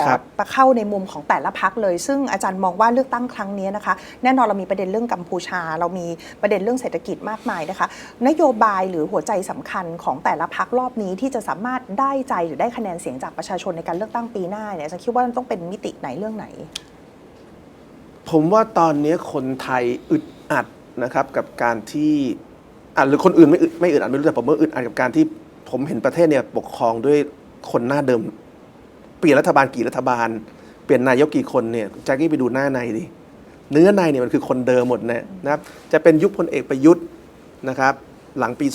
อครับมาเข้าในมุมของแต่ละพักเลย ซึ่งอาจารย์มองว่าเลือกตั้งครั้งนี้นะคะ แน่นอนเรามีประเด็นเรื่องกัมพูชา เรามีประเด็นเรื่องเศรษฐกิจมากมายนะคะ นโยบายหรือหัวใจสำคัญของแต่ละพักรอบนี้ที่จะสามารถได้ใจหรือได้คะแนนเสียงจากประชาชนในการเลือกตั้งปีหน้าเนี่ยอาจารย์คิดว่ามันต้องเป็นมิติไหนเรื่องไหน ผมว่าตอนนี้คนไทยอึดอัดนะครับกับการที่อะหรือคนอื่นไม่อึดไม่อึดอัดไม่รู้แต่ผมว่าอึดอัดกับการที่ผมเห็นประเทศเนี่ยปกครองด้วยคนหน้าเดิม เปลี่ยนรัฐบาลกี่รัฐบาล เปลี่ยนนายกกี่คนเนี่ยแจ็คกี้ไปดูหน้าในดิเนื้อในเนี่ยมันคือคนเดิมหมดเนี่ยนะครับจะเป็นยุคพลเอกประยุทธ์นะครับหลังปี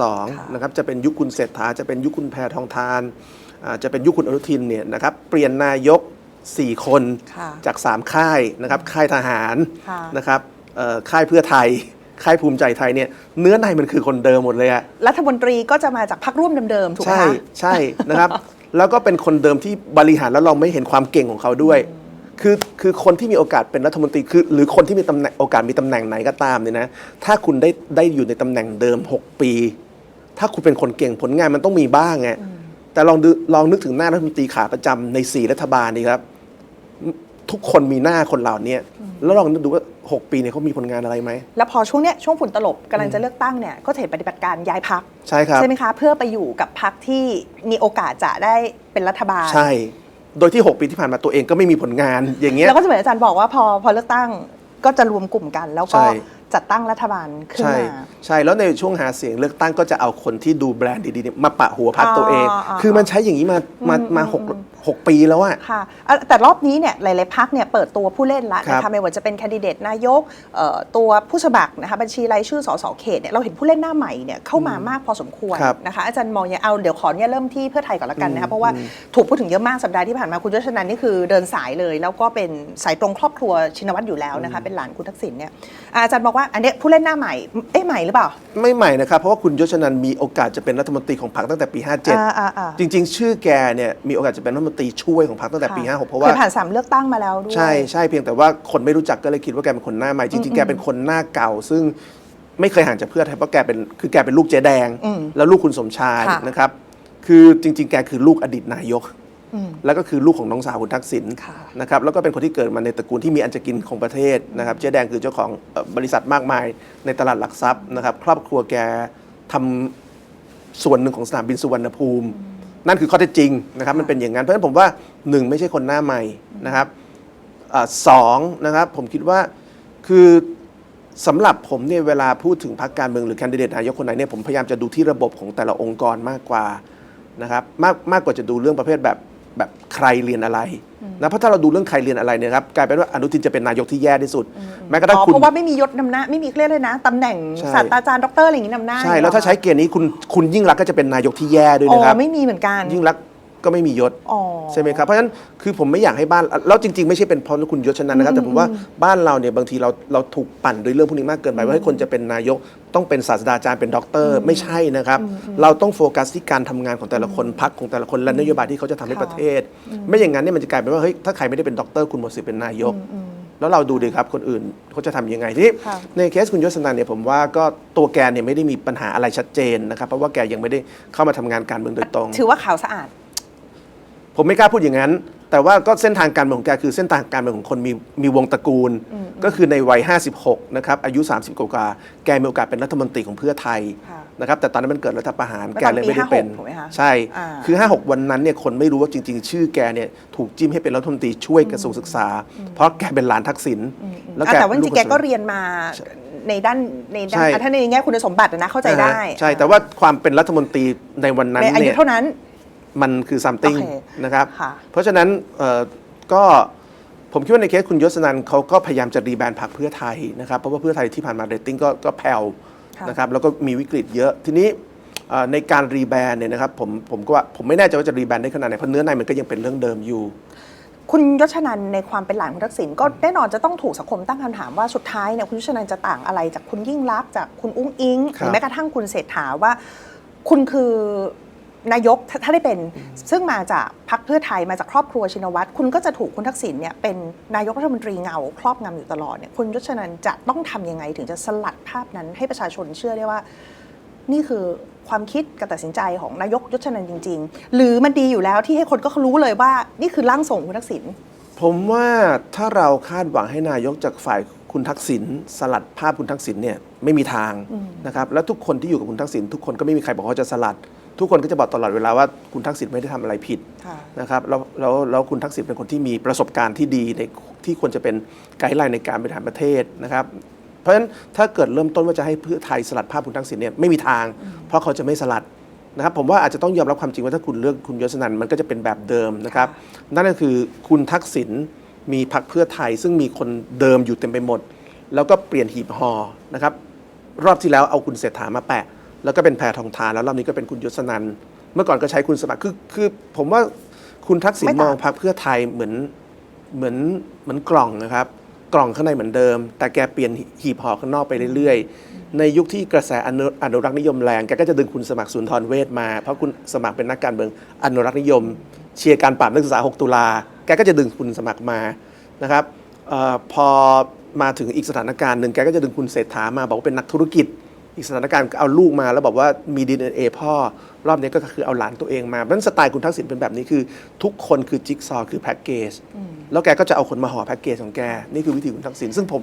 2562นะครับจะเป็นยุคคุณเศรษฐาจะเป็นยุคคุณแพทองทานอ่าจะเป็นยุคคุณอนุทินเนี่ยนะครับเปลี่ยนนายก 4 คนค่ะจาก 3 ค่ายนะครับค่ายทหารค่ะนะครับเอ่อค่ายเพื่อไทยค่ายภูมิใจไทยเนี่ยเนื้อในมันคือคนเดิมหมดเลยอะรัฐมนตรีก็จะมาจากพักร่วมเดิมๆถูกไหมใช่คะใช่นะครับ แล้วก็เป็นคนเดิมที่บริหารแล้วเราไม่เห็นความเก่งของเขาด้วย คือคือคนที่มีโอกาสเป็นรัฐมนตรีคือ หรือคนที่มีตำแหน่งโอกาสมีตำแหน่งไหนก็ตามเนี่ยนะถ้าคุณได้ได้อยู่ในตำแหน่งเดิม 6 ปี ถ้าคุณเป็นคนเก่งผลงานมันต้องมีบ้างไงแต่ลองดูลองนึกถึงหน้ารัฐมนตรีขาประจำในสี่รัฐบาลนี่ครับ ทุกคนมีหน้าคนเหล่านี้แล้วลองนึกดูว่า 6 ปีเนี่ยเขามีผลงานอะไรไหม แล้วพอช่วงเนี้ยช่วงฝุ่นตลบกำลังจะเลือกตั้งเนี่ยก็จะเห็นปฏิบัติการย้ายพักใช่ครับใช่ไหมคะ เพื่อไปอยู่กับพักที่มีโอกาสจะได้เป็นรัฐบาล ใช่ โดยที่ 6 ปีที่ผ่านมาตัวเองก็ไม่มีผลงานอย่างเงี้ยแล้วก็จะเหมือนอาจารย์บอกว่าพอพอเลือกตั้งก็จะรวมกลุ่มกันแล้วก็ใช่ จัดตั้งรัฐบาลขึ้นใช่ มา ใช่ แล้วในช่วงหาเสียงเลือกตั้งก็จะเอาคนที่ดูแบรนด์ดีๆเนี่ยมาปะหัวพักตัวเองอ่าอ่าคือมันใช้อย่างนี้มามามาหกหกปีแล้วอะ ค่ะอะ แต่รอบนี้เนี่ยหลาย ๆพักเนี่ยเปิดตัวผู้เล่นละครันะบคะไม่ว่าจะเป็นแคนดิเดตนายกเอ่อตัวผู้สมัครนะคะบัญชีรายชื่อสสเขตเนี่ยเราเห็นผู้เล่นหน้าใหม่เนี่ยเข้ามามากพอสมควรครับนะคะอาจารย์มองยังเอาเดี๋ยวขอเนี่ยเริ่มที่เพื่อไทยก่อนละกันนะคะเพราะว่าถูกพูดถึงเยอะมากสัปดาห์ที่ผ่านมาคุณยศนันนี่คือเดินสายเลย แล้วก็เป็นสายตรงครอบครัวชินวัตรอยู่แล้วนะคะเป็นหลานคุณทักษิณเนี่ยอะอาจารย์บอกว่าอันเนี้ยผู้เล่นหน้าใหม่เอ๊ะใหม่หรือเปล่า ไม่ใหม่นะครับ เพราะว่าคุณยศนันมีโอกาสจะเป็นรัฐมนตรีของพรรคตั้งแต่ปี อ่าอ่าอ่า 57 จริง ๆ ชื่อแกเนี่ยมีโอกาสจะเป็นรัฐมนตรีช่วยของพรรคตั้งแต่ปีค่ะ56 เพราะว่า เคยผ่านสามเลือกตั้งมาแล้วด้วย ใช่ใช่เพียงแต่ว่าคนไม่รู้จักก็เลยคิดว่าแกเป็นคนหน้าใหม่จริงๆแกเป็นคนหน้าเก่า ซึ่งไม่เคยห่างจากเพื่อไทยเพราะแกเป็นคือแกเป็นลูกเจ๊แดงอืมแล้วลูกคุณสมชายค่ะ นะครับ คือจริง ๆ แกคือลูกอดีตนายกอืม แล้วก็คือลูกของน้องสาวคุณทักษิณค่ะนะครับแล้วก็เป็นคนที่เกิดมาในตระกูลที่มีอันจะกินของประเทศนะครับเจ๊แดงคือเจ้าของเอ่อบริษัทมากมายในตลาดหลักทรัพย์นะครับ ครอบครัวแกทำส่วนหนึ่งของสนามบินสุวรรณภูมิ นั่นคือข้อเท็จจริงนะครับมันเป็นอย่างนั้นเพราะฉะนั้นผมว่าหนึ่งไม่ใช่คนหน้าใหม่นะครับอาสองนะครับผมคิดว่าคือสำหรับผมเนี่ยเวลาพูดถึงพรรคการเมืองหรือแคนดิเดตนายกคนไหนเนี่ยผมพยายามจะดูที่ระบบของแต่ละองค์กรมากกว่านะครับมากมากกว่าจะดูเรื่องประเภทแบบ แบบใครเรียนอะไรนะเพราะถ้าเราดูเรื่องใครเรียนอะไรเนี่ยครับกลายเป็นว่าอนุทินจะเป็นนายกที่แย่ที่สุด แม้กระทั่งอ๋อคุณเพราะว่าไม่มียศนำหน้าไม่มีเรียกเลยนะตำแหน่งใช่ศาสตราจารย์ด็อกเตอร์อะไรอย่างนี้นำหน้าใช่แล้วถ้าใช้เกณฑ์นี้คุณคุณยิ่งรักษณ์ก็จะเป็นนายกที่แย่ด้วยอ๋นะครับอไม่มีเหมือนกันยิ่งรักษณ์ ก็ไม่มียศอ๋อ ใช่ไหมครับเพราะฉะนั้นคือผมไม่อยากให้บ้านแล้วจริง ๆ ไม่ใช่เป็นเพราะคุณยศชนันนะครับ แต่ผมว่าบ้านเราเนี่ยบางทีเราเราถูกปั่นด้วยเรื่องพวกนี้มากเกินไปว่าให้คนจะเป็นนายกต้องเป็นศาสตราจารย์เป็นด็อกเตอร์ ไม่ใช่นะครับ เราต้องโฟกัสที่การทำงานของแต่ละคนพักของแต่ละคนและนโยบายที่เขาจะทำให้ค่ะ ประเทศ ไม่อย่างนั้นเนี่ยมันจะกลายเป็นว่าเฮ้ยถ้าใครไม่ได้เป็นด็อกเตอร์คุณหมดสิทธิ์เป็นนายกแล้วเราดูดีครับคนอื่นเขาจะทำยังไงทีนี้ค่ะ ในเคสคุณยศนันเนี่ยผมว่าก็ตัวแกเนี่ยไม่ได้มีปัญหาอะไรชัดเจนนะครับเพราะว่าแกยังไม่ได้เข้ามาทำงานการเมืองโดยตรง ถือว่าขาวสะอาด ผมไม่กล้าพูดอย่างนั้น แต่ว่าก็เส้นทางการเมืองของแกคือเส้นทางการเมืองของคนมีมีวงตระกูล ก็คือในวัย 56 นะครับ อายุ 30 กว่าๆแกมีโอกาสเป็นรัฐมนตรีของเพื่อไทยค่ะนะครับแต่ตอนนั้นมันเกิดรัฐประหารก็แกตอนเลยปีไม่ได้เป็น56ถูกไหมคะใช่อ่าคือ 56 วันนั้นเนี่ยคนไม่รู้ว่าจริง ๆ ชื่อแกเนี่ยถูกจิ้มให้เป็นรัฐมนตรีช่วยกระทรวงศึกษา เพราะแกเป็นหลานทักษิณอะแต่ว่าจริงๆแกก็ลูเรียนมาในด้านในด้าใช่นอะถ้าในแง่คุณสมบัติอะนะเข้าใจได้อ่าใช่แต่ว่าความเป็นรัฐมนตรีในวันนั้นในอายุเนี่ยเท่านั้น มันคือ something โอเคนะครับ ค่ะ เพราะฉะนั้นเอ่อก็ผมคิดว่าในเคสคุณยศนันเขาก็พยายามจะรีแบรนด์พรรคเพื่อไทยนะครับ เพราะว่าเพื่อไทยที่ผ่านมาเรตติ้งก็ก็แผ่วค่ะนะครับแล้วก็มีวิกฤตเยอะ ทีนี้เอ่อในการรีแบรนด์เนี่ยนะครับผมผมก็ว่าผมไม่แน่ใจว่าจะรีแบรนด์ได้ขนาดไหนเพราะเนื้อในมันก็ยังเป็นเรื่องเดิมอยู่ คุณยศนันในความเป็นหลานคุณทักษิณก็แน่นอนจะต้องถูกสังคมตั้งคำถามว่าสุดท้ายเนี่ยคุณยศนันจะต่างอะไรจากคุณยิ่งรักษณ์จากคุณอุ้งอิงหครับ รือแม้กระทั่งคุณเศรษฐาว่า คุณคือ นายกถ้าถ้าได้เป็นซึ่งมาจากพรรคเพื่อไทยมาจากครอบครัวชินวัตรคุณก็จะถูกคุณทักษิณเนี่ยเป็นนายกรัฐมนตรีเงาครอบงำอยู่ตลอดเนี่ยคุณยศนันจะต้องทำยังไงถึงจะสลัดภาพนั้นให้ประชาชนเชื่อได้ว่า นี่คือความคิดการตัดสินใจของนายกยศชนันจริง ๆ หรือมันดีอยู่แล้วที่ให้คนก็รู้เลยว่า นี่คือร่างทรงคุณทักษิณผมว่าถ้าเราคาดหวังให้นายกจากฝ่ายคุณทักษิณสลัดภาพคุณทักษิณเนี่ยไม่มีทางนะครับแล้วทุกคนที่อยู่กับคุณทักษิณทุกคนก็ไม่มีใครบอกว่าเขาจะสลัด ทุกคนก็จะบอกตลอดเวลาว่าคุณทักษิณไม่ได้ทำอะไรผิดค่ะนะครับแล้วแล้วแล้วคุณทักษิณเป็นคนที่มีประสบการณ์ที่ดีในที่ควรจะเป็นไกด์ไลน์ในการบริหารประเทศนะครับเพราะฉะนั้นถ้าเกิดเริ่มต้นว่าจะให้เพื่อไทยสลัดภาพคุณทักษิณเนี่ยไม่มีทาง เพราะเขาจะไม่สลัดนะครับผมว่าอาจจะต้องยอมรับความจริงว่าถ้าคุณเลือกคุณยศนันท์มันก็จะเป็นแบบเดิมนะครับนั่นก็คือคุณทักษิณมีพรรคเพื่อไทย ซึ่งมีคนเดิมอยู่เต็มไปหมด แล้วก็เปลี่ยนหีบห่อนะครับรอบที่แล้วเอาคุณเศรษฐามาแปะ แล้วก็เป็นแพทองทานแล้วรอบนี้ก็เป็นคุณยศนันท์เมื่อก่อนก็ใช้คุณสมัครคือคือผมว่าคุณทักษิณไม่มต่างองพรรคเพื่อไทยเหมือนเหมือนเหมือนกล่องนะครับ กล่องข้างในเหมือนเดิม แต่แกเปลี่ยนหีบห่อข้างนอกไปเรื่อยๆ ในยุคที่กระแสอนุอนุรักษ์นิยมแรงแกก็จะดึงคุณสมัครสุนทรเวชมา เพราะคุณสมัครเป็นนักการเมืองอนุรักษ์นิยม เชียร์การปราบนักศึกษา 6 ตุลาแกก็จะดึงคุณสมัครมานะครับเออพอมาถึงอีกสถานการณ์หนึ่งแกก็จะดึงคุณเศรษฐามาบอกว่าเป็นนักธุรกิจ อีกสถานการณ์ก็เอาลูกมาแล้วบอกว่ามี DNA พ่อ รอบนี้ก็คือเอาหลานตัวเองมาเพราะฉะนั้นสไตล์คุณทักษิณเป็นแบบนี้คือ ทุกคนคือจิ๊กซอว์คือแพ็กเกจแล้วแกก็จะเอาคนมาห่อแพ็กเกจของแก นี่คือวิธีคุณทักษิณซึ่งผม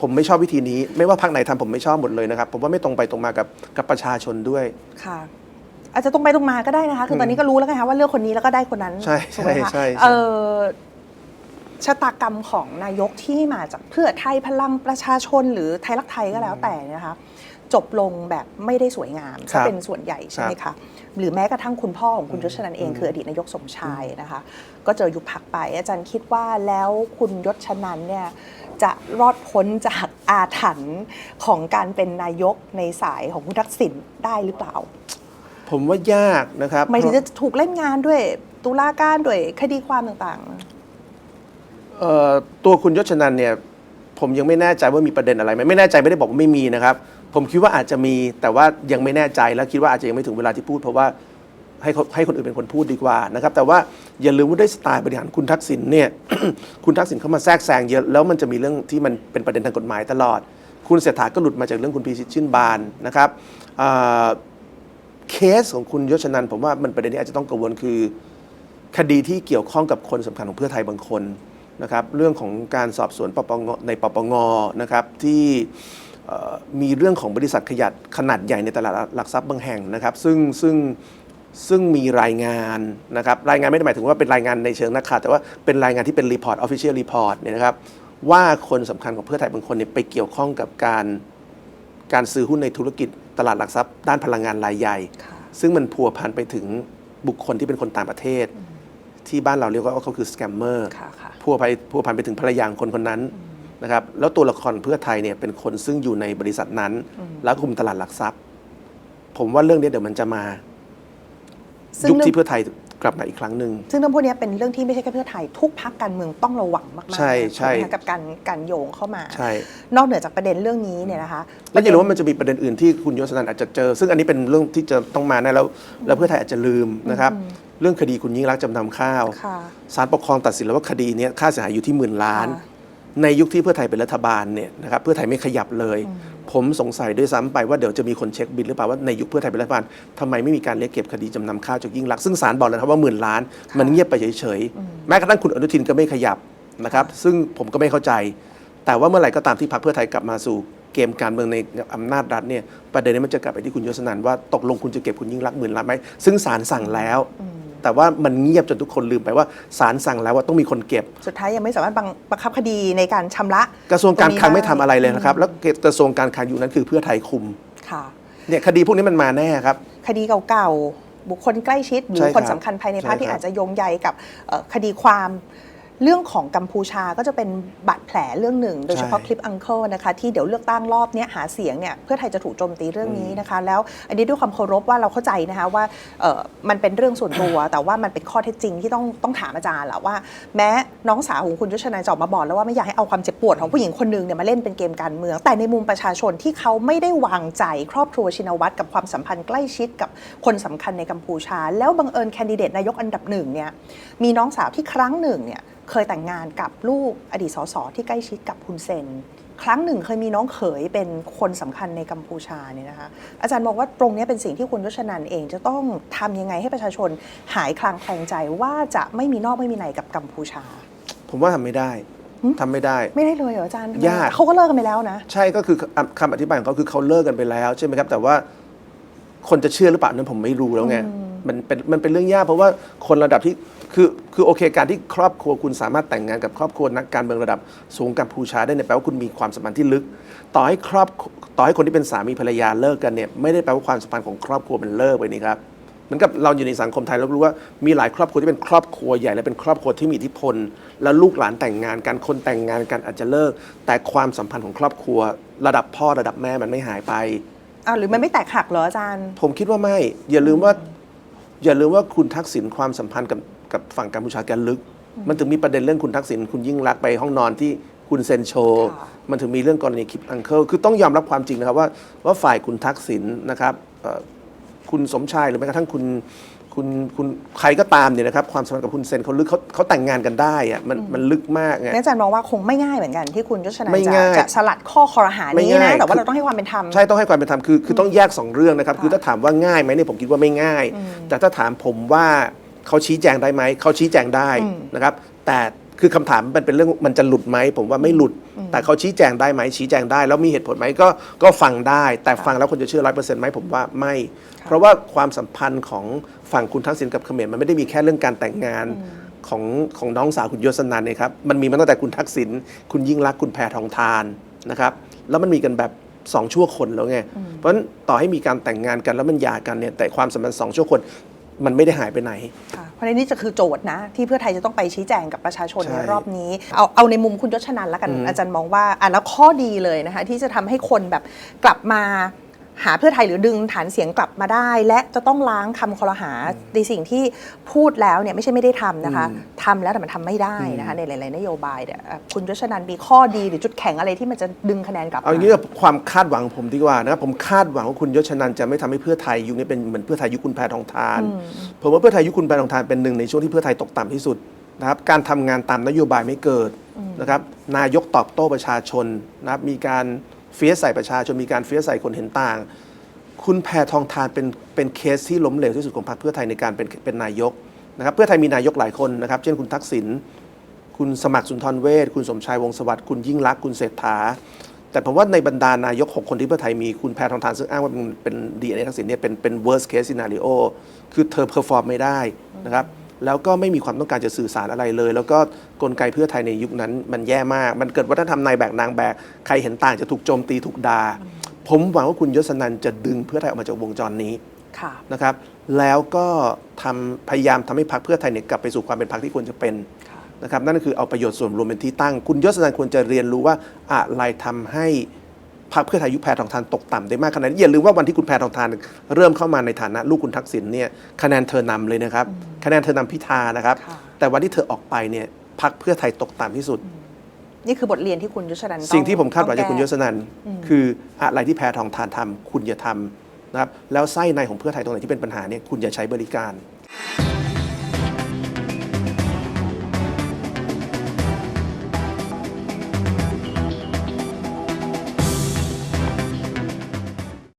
ผมไม่ชอบวิธีนี้ ไม่ว่าพรรคไหนทำผมไม่ชอบหมดเลยนะครับ ผมว่าไม่ตรงไปตรงมากับกับประชาชนด้วยค่ะอาจจะตรงไปตรงมาก็ได้นะคะ คือตอนนี้ก็รู้แล้วไงคะว่าเลือกคนนี้แล้วก็ได้คนนั้นใช่ถูกไหมคะใช่ใช่เออชะตากรรมของนายกที่มาจากเพื่อไทยพลังประชาชนหรือไทยรักไทยก็แล้วแต่นะคะ จบลงแบบไม่ได้สวยงามครัถ้าบเป็นส่วนใหญ่ใช่ไหมคะหรือแม้กระทั่งคุณพ่อของคุณยศชนันเองคืออดีตนายกสมชายนะคะ ก็เจอยุบพักไป อาจารย์คิดว่าแล้วคุณยศชนันเนี่ยจะรอดพ้นจากอาถรรพ์ของการเป็นนายกในสายของคุณทักษิณได้หรือเปล่า ผมว่ายากนะครับหมายถึงจะถูกเล่นงานด้วยตุลาการด้วยคดีความต่างเอ่อตัวคุณยศชนันเนี่ยผมยังไม่แน่ใจว่ามีประเด็นอะไรไหมไม่แน่ใจไม่ได้บอกว่าไม่มีนะครับ ผมคิดว่าอาจจะมีแต่ว่ายังไม่แน่ใจแล้วคิดว่าอาจจะยังไม่ถึงเวลาที่พูด เพราะว่าให้ให้คนอื่นเป็นคนพูดดีกว่านะครับแต่ว่าอย่าลืมว่าด้วยสไตล์บริหารคุณทักษิณเนี่ย คุณทักษิณเข้ามาแทรกแซงเยอะแล้วมันจะมีเรื่องที่มันเป็นประเด็นทางกฎหมายตลอด คุณเศรษฐาก็หลุดมาจากเรื่องคุณพิชิตชื่นบานนะครับเคสของคุณยศชนันผมว่ามันประเด็นที่อาจจะต้องกังวลคือ คดีที่เกี่ยวข้องกับคนสำคัญของเพื่อไทยบางคนนะครับเรื่องของการสอบสวนปปงในปปงนะครับที่ มีเรื่องของบริษัทขยัดขนาดใหญ่ในตลาดหลักทรัพย์บางแห่งนะครับ ซึ่งซึ่งซึ่งมีรายงานนะครับรายงานไม่ได้หมายถึงว่าเป็นรายงานในเชิงนักข่าวแต่ว่าเป็นรายงานที่เป็นรีพอร์ตออฟฟิเชียลรีพอร์ตเนี่ยนะครับว่าคนสำคัญของเพื่อไทยบางคนเนี่ยไปเกี่ยวข้องกับการการซื้อหุ้นในธุรกิจตลาดหลักทรัพย์ ด้านพลังงานรายใหญ่ๆค่ะซึ่งมันพัวพันไปถึงบุคคลที่เป็นคนต่างประเทศ ที่บ้านเราเรียกว่าเขาคือสแกมเมอร์ค่ะค่ะพัวไปพัวพันไปถึงภรรยาของคนคนนั้น นะครับแล้วตัวละครเพื่อไทยเนี่ยเป็นคนซึ่งอยู่ในบริษัทนั้น แล้วคุมตลาดหลักทรัพย์ ผมว่าเรื่องนี้เดี๋ยวมันจะมาซึ่งยุคเรื่องที่เพื่อไทยกลับมาอีกครั้งหนึ่ง ซึ่งเรื่องพวกนี้เป็นเรื่องที่ไม่ใช่แค่เพื่อไทยทุกพักการเมืองต้องระวังมากๆใช่ใช่ถูกไหมคะกับการการโยงเข้ามา ใช่ นอกเหนือจากประเด็นเรื่องนี้เนี่ยนะคะแล้วอย่าลืมว่ามันจะมีประเด็นอื่นที่คุณยศนันอาจจะเจอ ซึ่งอันนี้เป็นเรื่องที่จะต้องมาแน่แล้ว แล้วเพื่อไทยอาจจะลืมนะครับ เรื่องคดีคุณยิ่งรักษณ์จำนำข้าวค่ะ ศาลปกครองตัดสินแล้วว่าคดีเนี้ยค่าเสียหายอยู่ที่หมื่นล้าน ค่ะ ในยุคที่เพื่อไทยเป็นรัฐบาลเนี่ยนะครับเพื่อไทยไม่ขยับเลย ผมสงสัยด้วยซ้ำไปว่าเดี๋ยวจะมีคนเช็คบิลหรือเปล่าว่าในยุคเพื่อไทยเป็นรัฐบาลทำไมไม่มีการเรียกเก็บคดีจำนำข้าวจากยิ่งรักษณ์ซึ่งศาลบอกแล้วนะครับว่าหมื่นล้าน มันเงียบไปเฉยๆแม้กระทั่งคุณอนุทินก็ไม่ขยับนะครับซึ่งผมก็ไม่เข้าใจ แต่ว่าเมื่อไหร่ก็ตามที่พรรคเพื่อไทยกลับมาสู่เกมการเมืองในอำนาจรัฐเนี่ยประเด็นนี้มันจะกลับไปที่คุณยศนันท์ว่าตกลงคุณจะเก็บคุณยิ่งรักษณ์หมื่นล้านไหมซึ่งศาลสั่งแล้ว แต่ว่ามันเงียบจนทุกคนลืมไปว่าศาลสั่งแล้วว่าต้องมีคนเก็บ สุดท้ายยังไม่สามารถบังบังคับคดีในการชำระกระทรวงการคลังไม่ทำตนี้ด้อะไรเลยนะครับ แล้วกระทรวงการคลังอยู่นั้นคือเพื่อไทยคุมค่ะ เนี่ยคดีพวกนี้มันมาแน่ครับ คดีเก่าๆ บุคคลใกล้ชิดหรืใช่อครับคนสำคัญภายในพรรคใช่ที่ครับอาจจะโยงใยกับเอ่อคดีความ เรื่องของกัมพูชาก็จะเป็นบาดแผลเรื่องหนึ่ง โดยเฉพาะคลิปอังเคิลนะคะที่เดี๋ยวเลือกตั้งรอบเนี้ยหาเสียงเนี่ยเพื่อไทยจะถูกโจมตีเรื่องนี้นะคะแล้วอันนี้ด้วยความเคารพว่าเราเข้าใจนะคะว่าเอ่อมันเป็นเรื่องส่วนตัว แต่ว่ามันเป็นข้อเท็จจริงที่ต้องต้องถามอาจารย์แหละว่า แม้น้องสาวของคุณยุชนายจะออกมาบอกแล้วว่าไม่อยากให้เอาความเจ็บปวดของผู้หญิงคนหนึงเนี่ยมาเล่นเป็นเกมการเมือง แต่ในมุมประชาชนที่เขาไม่ได้วางใจครอบครัวชินวัตรกับความสัมพันธ์ใกล้ชิดกับคนสำคัญในกัมพูชา แล้วบังเอิญแคนดิเดตนายกอันดับหนึ่งเนี่ยมีน้องสาวที่ครั้งหนึ่งเนี่ยเคยแต่งงานกับลูกอดีตสสที่ใกล้ชิดกับคุณเซน ครั้งหนึ่งเคยมีน้องเขยเป็นคนสำคัญในกัมพูชาเนี่ยนะคะอาจารย์บอกว่าตรงเนี้ยเป็นสิ่งที่คุณยศนันเองจะต้องทำยังไงให้ประชาชนหายคลางแคลงใจว่าจะไม่มีนอกไม่มีในกับกัมพูชา ผมว่าทำไม่ได้หึทำไม่ได้ ไม่ได้เลยเหรออาจารย์ทำไมยากเขาก็เลิกกันไปแล้วนะใช่ก็คือคำคำอธิบายของเขาคือเขาเลิกกันไปแล้วใช่ไหมครับ แต่ว่าคนจะเชื่อหรือเปล่านั้นผมไม่รู้แล้วไง มันเป็นมันเป็นเรื่องยากเพราะว่าคนระดับที่คือคือโอเคการที่ครอบครัวคุณสามารถแต่งงานกับครอบครัวนักการเมืองระดับสูงกัมพูชาได้เนี่ยแปลว่าคุณมีความสัมพันธ์ที่ลึก ต่อให้ครอบต่อให้คนที่เป็นสามีภรรยาเลิกกันเนี่ยไม่ได้แปลว่าความสัมพันธ์ของครอบครัวมันเลิกไปนี่ครับเหมือนกับเราอยู่ในสังคมไทยเรารู้ว่ามีหลายครอบครัวที่เป็นครอบครัวใหญ่และเป็นครอบครัวที่มีอิทธิพล แล้วลูกหลานแต่งงานกันคนแต่งงานกันอาจจะเลิก แต่ความสัมพันธ์ของครอบครัว ระดับพ่อระดับแม่มันไม่หายไปอ้าวหรือมันไม่แตกหักเหรออาจารย์ ผมคิดว่าไม่ อย่าลืมว่า อย่าลืมว่าคุณทักษิณความสัมพันธ์กับกับฝั่งกัมพูชาแกลึก มันถึงมีประเด็นเรื่องคุณทักษิณคุณยิ่งรักษณ์ไปห้องนอนที่คุณเซนโชค่ะมันถึงมีเรื่องกรณีคลิปอังเคิลคือต้องยอมรับความจริงนะครับว่าว่าฝ่ายคุณทักษิณนะครับเอ่อคุณสมชายหรือแม้กระทั่งคุณ คุณคุณใครก็ตามเนี่ยนะครับความสัมพันธ์กับคุณเซนเขาลึกเขาเขาแต่งงานกันได้อะมันมันลึกมากไงงั้นอาจารย์มองว่าคงไม่ง่ายเหมือนกันที่คุณยศนันไม่จะง่ายจะสลัดข้อคอรหาไม่นี้ง่ายนะแต่ว่าคือเราต้องให้ความเป็นธรรม ใช่ต้องให้ความเป็นธรรมคือคือต้องแยก2เรื่องนะครับค่ะคือถ้าถามว่าง่ายไหมเนี่ยผมคิดว่าไม่ง่าย แต่ถ้าถามผมว่าเขาชี้แจงได้ไหมเขาชี้แจงได้นะครับ แต่ คือคำถามมันเป็นเรื่องมันจะหลุดไหมผมว่าไม่หลุด แต่เขาชี้แจงได้ไหมชี้แจงได้ แล้วมีเหตุผลไหมก็ก็ฟังได้ แต่ฟังแล้วคนจะเชื่อร้อยเปอร์เซ็นต์ไหมผมว่าไม่ เพราะว่าความสัมพันธ์ของฝั่งคุณทักษิณกับเขมรมันไม่ได้มีแค่เรื่องการแต่งงานของของน้องสาวคุณยศนันเนี่ยครับมันมีมาตั้งแต่คุณทักษิณคุณยิ่งรักษณ์คุณแพทองทานนะครับ แล้วมันมีกันแบบสองชั่วคนแล้วไงเพราะฉะนั้นต่อให้มีการแต่งงานกันแล้วมันหย่ากันเนี่ยแต่ความสัมพันธ์สองชั่วคนมันไม่ได้หายไปไหนค่ะ เพราะในนี้จะคือโจทย์นะ ที่เพื่อไทยจะต้องไปชี้แจงกับประชาชนใช่ในรอบนี้ เอาเอาในมุมคุณยศชนันแล้วกันอาจารย์มองว่าอะแล้วข้อดีเลยนะคะที่จะทำให้คนแบบกลับมา หาเพื่อไทยหรือดึงฐานเสียงกลับมาได้ และจะต้องล้างคำคอรหาในสิ่งที่พูดแล้วเนี่ยไม่ใช่ไม่ได้ทำนะคะทำแล้วแต่มันทำไม่ได้นะคะในหลาย ๆ นโยบายเนี่ยอะคุณยศชนันมีข้อดีหรือจุดแข็งอะไรที่มันจะดึงคะแนนกลับเอาอย่างนี้กับความคาดหวังของผมดีกว่านะครับผมคาดหวังว่าคุณยศชนันจะไม่ทำให้เพื่อไทยยุคนี้เป็นเหมือนเพื่อไทยยุคคุณแพทองทาน ผมว่าเพื่อไทยยุคคุณแพทองทานเป็นหนึ่งในช่วงที่เพื่อไทยตกต่ำที่สุดนะครับการทำงานตามนโยบายไม่เกิดนะครับนายกตอบโต้ประชาชนนะครับมีการ เฟียสใส่ประชาชนมีการเฟียสใส่คนเห็นต่าง คุณแพทองทานเป็นเป็นเคสที่ล้มเหลวที่สุดของพรรคเพื่อไทยในการเป็นเป็นนายกนะครับเพื่อไทยมีนายกหลายคนนะครับ เช่นคุณทักษิณคุณสมัครสุนทรเวชคุณสมชายวงสวัสดิ์คุณยิ่งรักคุณเศรษฐา แต่ผมว่าในบรรดานายก 6 คนที่เพื่อไทยมีคุณแพทองทานซึ่งอ้างว่าเป็นเป็นดีเอทักษิณเนี่ยเป็นเป็น worst case scenario คือเธอเพอร์ฟอร์มไม่ได้นะครับ แล้วก็ไม่มีความต้องการจะสื่อสารอะไรเลย แล้วก็กลไกเพื่อไทยในยุคนั้น มันแย่มาก มันเกิดวัฒนธรรมนายแบกนางแบกใครเห็นต่างจะถูกโจมตีถูกด่าผมหวังว่าคุณยศนันจะดึงเพื่อไทยออกมาจากวงจรนี้ค่ะนะครับ แล้วก็ทำพยายามทำให้พรรคเพื่อไทยเนี่ยกลับไปสู่ความเป็นพรรคที่ควรจะเป็นค่ะนะครับนั่นก็คือเอาประโยชน์ส่วนรวมเป็นที่ตั้ง คุณยศนันควรจะเรียนรู้ว่าอะไรทำให้พรรคเพื่อไทยยุคแพทองทานตกต่ำได้มากขนาดนี้อย่าลืมว่าวันที่คุณแพทองทานเริ่มเข้ามาในฐานะลูกคุณทักษิณเนี่ยคะแนนเธอนำเลยนะครับ คะแนนเธอนำพิธานะครับค่ะแต่วันที่เธอออกไปเนี่ยพรรคเพื่อไทยตกต่ำที่สุด นี่คือบทเรียนที่คุณยศชนันต้องสิ่งที่ผมคาดหวังต้จากคุณยศนันคืออะไรที่แพทองทานทำคุณอย่าทำนะครับแล้วไส้ในของเพื่อไทยตรงไหนที่เป็นปัญหาเนี่ยคุณอย่าใช้บริการ